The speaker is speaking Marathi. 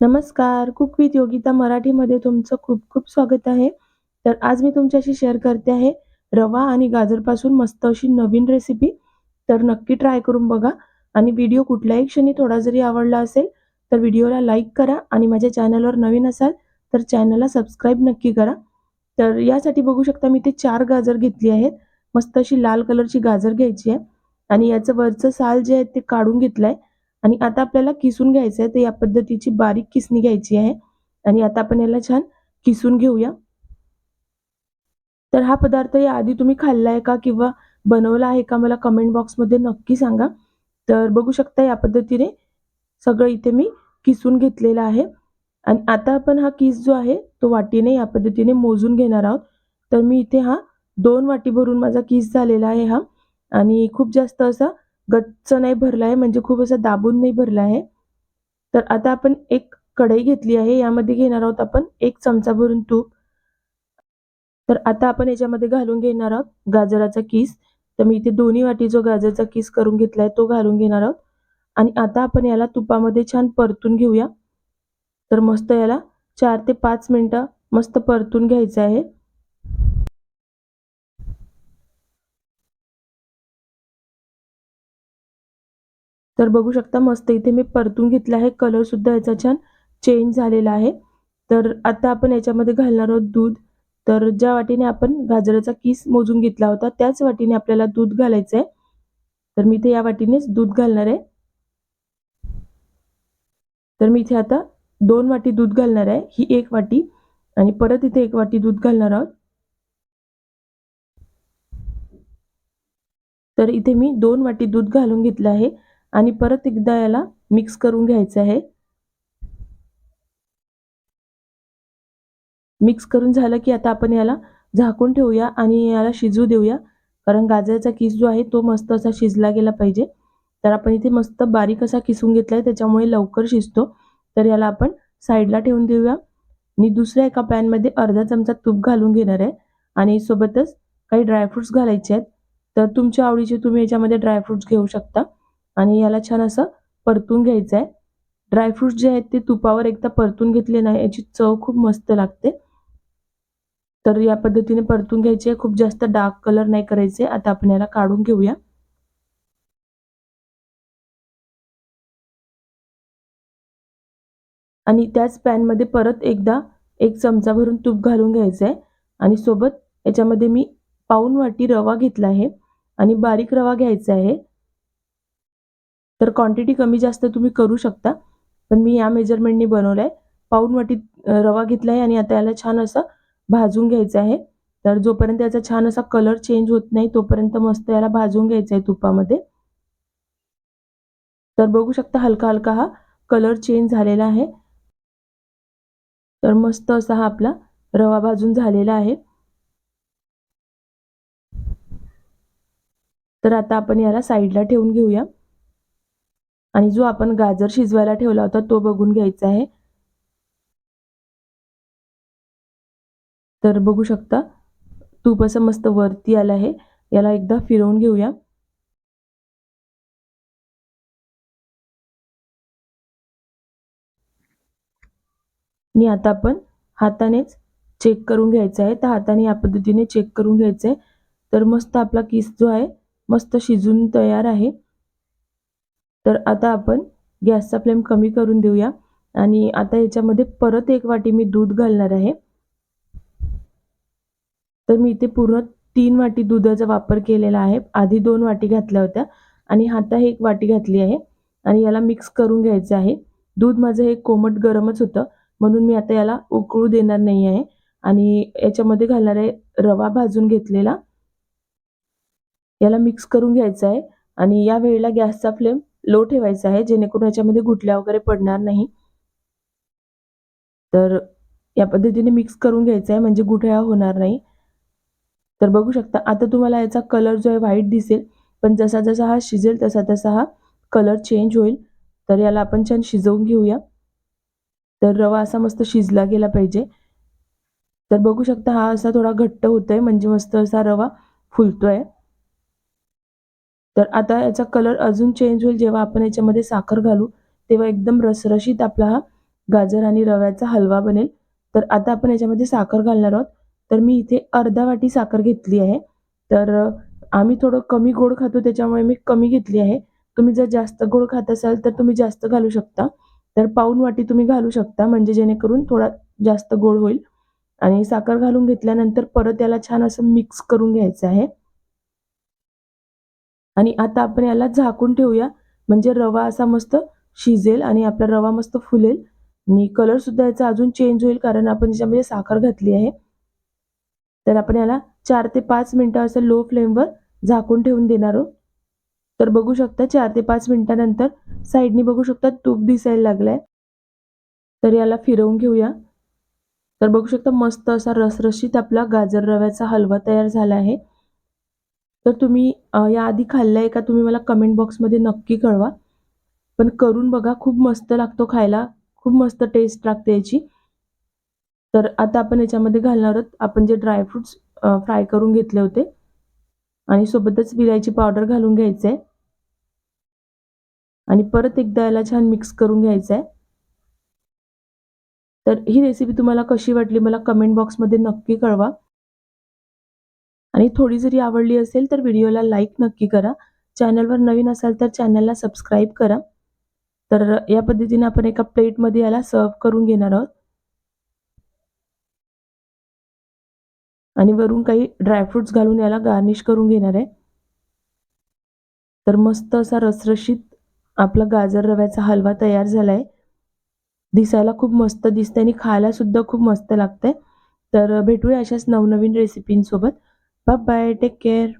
नमस्कार. कुक विथ योगिता मराठीमध्ये तुमचं खूप खूप स्वागत आहे. तर आज मी तुमच्याशी शेअर करते आहे रवा आणि गाजरपासून मस्त अशी नवीन रेसिपी तर नक्की ट्राय करून बघा. आणि व्हिडिओ कुठल्याही क्षणी थोडा जरी आवडला असेल तर व्हिडिओला लाईक करा आणि माझ्या चॅनलवर नवीन असाल तर चॅनलला सबस्क्राईब नक्की करा. तर यासाठी बघू शकता मी ते चार गाजर घेतली आहेत. मस्त अशी लाल कलरची गाजर घ्यायची आहे. आणि याचं वरचं साल जे आहे ते काढून घेतलं आहे आणि आता आपल्याला किसून घ्यायचं आहे तर या पद्धतीची बारीक किसणी घ्यायची आहे. आणि आता आपण याला छान किसून घेऊया. तर हा पदार्थ या आधी तुम्ही खाल्ला आहे का किंवा बनवला आहे का मला कमेंट बॉक्समध्ये नक्की सांगा. तर बघू शकता या पद्धतीने सगळं इथे मी किसून घेतलेलं आहे. आणि आता आपण हा किस जो आहे तो वाटीने या पद्धतीने मोजून घेणार आहोत. तर मी इथे हा दोन वाटी भरून माझा किस झालेला आहे हा. आणि खूप जास्त असा गच्च नाही भरला आहे म्हणजे खूप असा दाबून नाही भरला आहे. तर आता आपण एक कढई घेतली आहे यामध्ये घेणार आहोत आपण एक चमचा भरून तूप. तर आता आपण याच्यामध्ये घालून घेणार आहोत गाजराचा किस. तर मी इथे दोन्ही वाटी जो गाजरचा किस करून घेतला आहे तो घालून घेणार आहोत. आणि आता आपण याला तुपामध्ये छान परतून घेऊया. तर मस्त याला चार ते पाच मिनटं मस्त परतून घ्यायचं आहे. तर बघू शकता मस्त इथे मी परतून घेतला आहे. कलर सुद्धा याचा छान चेंज झालेला आहे. तर आता आपण याच्यामध्ये घालणार आहोत दूध. तर ज्या वाटीने आपण गाजराचा किस मोजून घेतला होता त्याच वाटीने आपल्याला दूध घालायचं आहे. तर मी इथे या वाटीनेच दूध घालणार आहे. तर मी इथे आता दोन वाटी दूध घालणार आहे. ही एक वाटी आणि परत इथे एक वाटी दूध घालणार आहोत. तर इथे मी दोन वाटी दूध घालून घेतलं आहे. आणि परत एकदा याला मिक्स करून घ्यायचं आहे. मिक्स करून झालं की आता आपण याला झाकून ठेवूया आणि याला शिजू देऊया. कारण गाजराचा किस जो आहे तो मस्त असा शिजला गेला पाहिजे. तर आपण इथे मस्त बारीक असा किसून घेतला आहे त्याच्यामुळे लवकर शिजतो. तर याला आपण साईडला ठेवून देऊया. आणि दुसऱ्या एका पॅनमध्ये अर्धा चमचा तूप घालून घेणार आहे. आणि सोबतच काही ड्रायफ्रुट्स घालायचे आहेत. तर तुमच्या आवडीचे तुम्ही याच्यामध्ये ड्रायफ्रुट्स घेऊ शकता. आणि याला छान असं परतून घ्यायचं आहे ड्रायफ्रुट्स जे आहेत ते तुपावर एकदा परतून घेतले नाही याची चव खूप मस्त लागते. तर या पद्धतीने परतून घ्यायचे खूप जास्त डार्क कलर नाही करायचे. आता आपण याला काढून घेऊया. आणि त्याच पॅनमध्ये परत एकदा एक चमचा भरून तूप घालून घ्यायचं आहे आणि सोबत याच्यामध्ये मी पाऊन वाटी रवा घेतला आहे. आणि बारीक रवा घ्यायचा आहे. तर क्वांटिटी कमी जास्त तुम्ही करू शकता. पण मी या मेजरमेंटनी बनवलं आहे पाऊन वाटीत रवा घेतला आहे आणि आता याला छान असं भाजून घ्यायचं आहे. तर जोपर्यंत याचा छान असा कलर चेंज होत नाही तोपर्यंत मस्त याला भाजून घ्यायचं आहे तुपामध्ये. तर बघू शकता हलका हलका हा कलर चेंज झालेला आहे. तर मस्त असा हा आपला रवा भाजून झालेला आहे. तर आता आपण याला साईडला ठेवून घेऊया. आणि जो आपण गाजर शिजवायला ठेवला होता तो बघून घ्यायचा आहे. तर बघू शकता तूप असं मस्त वरती आलं आहे. याला एकदा फिरवून घेऊया. आणि आता आपण हातानेच चेक करून घ्यायचं आहे. तर हाताने या पद्धतीने चेक करून घ्यायचं आहे. तर मस्त आपला किस जो आहे मस्त शिजून तयार आहे. तर आता आपण गॅसचा फ्लेम कमी करून देऊया. आणि आता याच्यामध्ये परत एक वाटी मी दूध घालणार आहे. तर मी इथे पूर्ण तीन वाटी दुधाचा वापर केलेला आहे. आधी दोन वाटी घातल्या होत्या आणि हाता एक वाटी घातली आहे. आणि याला मिक्स करून घ्यायचं आहे. दूध माझं हे कोमट गरमच होतं म्हणून मी आता याला उकळू देणार नाही आहे. आणि याच्यामध्ये घालणार आहे रवा भाजून घेतलेला याला मिक्स करून घ्यायचं आहे. आणि या वेळेला गॅसचा फ्लेम लो ठेवायचा आहे जेणेकरून याच्यामध्ये गुटल्या वगैरे पडणार नाही. तर या पद्धतीने मिक्स करून घ्यायचं आहे म्हणजे गुठळ्या होणार नाही. तर बघू शकता आता तुम्हाला याचा कलर जो आहे व्हाईट दिसेल पण जसा जसा हा शिजेल तसा तसा हा कलर चेंज होईल. तर याला आपण छान शिजवून घेऊया. तर रवा असा मस्त शिजला गेला पाहिजे. तर बघू शकता हा असा थोडा घट्ट होतोय म्हणजे मस्त असा रवा फुलतोय. तर आता याचा कलर अजून चेंज होईल. जेव्हा आपण याच्यामध्ये साखर घालू तेव्हा एकदम रसरशीत आपला हा गाजर आणि रव्याचा हलवा बनेल. तर आता आपण याच्यामध्ये साखर घालणार आहोत. तर मी इथे अर्धा वाटी साखर घेतली आहे. तर आम्ही थोडं कमी गोड खातो त्याच्यामुळे मी कमी घेतली आहे. तुम्ही जर जास्त गोड खात असाल तर तुम्ही जास्त घालू शकता. तर पाऊन वाटी तुम्ही घालू शकता म्हणजे जेणेकरून थोडा जास्त गोड होईल. आणि साखर घालून घेतल्यानंतर परत याला छान असं मिक्स करून घ्यायचं आहे. आणि आता आपण याला झाकून ठेवूया. म्हणजे रवा असा मस्त शिजेल आणि आपला रवा मस्त फुलेल. आणि कलरसुद्धा याचा अजून चेंज होईल कारण आपण याच्यामध्ये साखर घातली आहे. तर आपण याला चार ते पाच मिनटं असं लो फ्लेमवर झाकून ठेवून देणार आहोत. तर बघू शकता चार ते पाच मिनटानंतर साईडनी बघू शकता तूप दिसायला लागलाय. तर याला फिरवून घेऊया. तर बघू शकता मस्त असा रसरशीत आपला गाजर रव्याचा हलवा तयार झाला आहे. तर तुम्ही याआधी आहे का तुम्ही मला कमेंट बॉक्समध्ये नक्की कळवा. पण करून बघा खूप मस्त लागतो खायला. खूप मस्त टेस्ट लागते याची. तर आता आपण याच्यामध्ये घालणार आहोत. आपण जे ड्रायफ्रूट्स फ्राय करून घेतले होते. आणि सोबतच विलायची पावडर घालून घ्यायचं आहे आणि परत एकदा याला छान मिक्स करून घ्यायचं आहे तर ही रेसिपी तुम्हाला कशी वाटली मला कमेंट बॉक्समध्ये नक्की कळवा. आणि थोडी जरी आवडली असेल तर व्हिडिओला लाईक नक्की करा. चॅनलवर नवीन असाल तर चॅनलला सबस्क्राईब करा. तर या पद्धतीने आपण एका प्लेटमध्ये याला सर्व करून घेणार आहोत. आणि वरून काही ड्रायफ्रुट्स घालून याला गार्निश करून घेणार आहे. तर मस्त असा रसरशीत आपला गाजर रव्याचा हलवा तयार झाला आहे दिसायला खूप मस्त दिसते आणि खायला सुद्धा खूप मस्त लागतंय. तर भेटूया अशाच नवनवीन रेसिपींसोबत బాయ్ బాయ్ టేక్ కేర్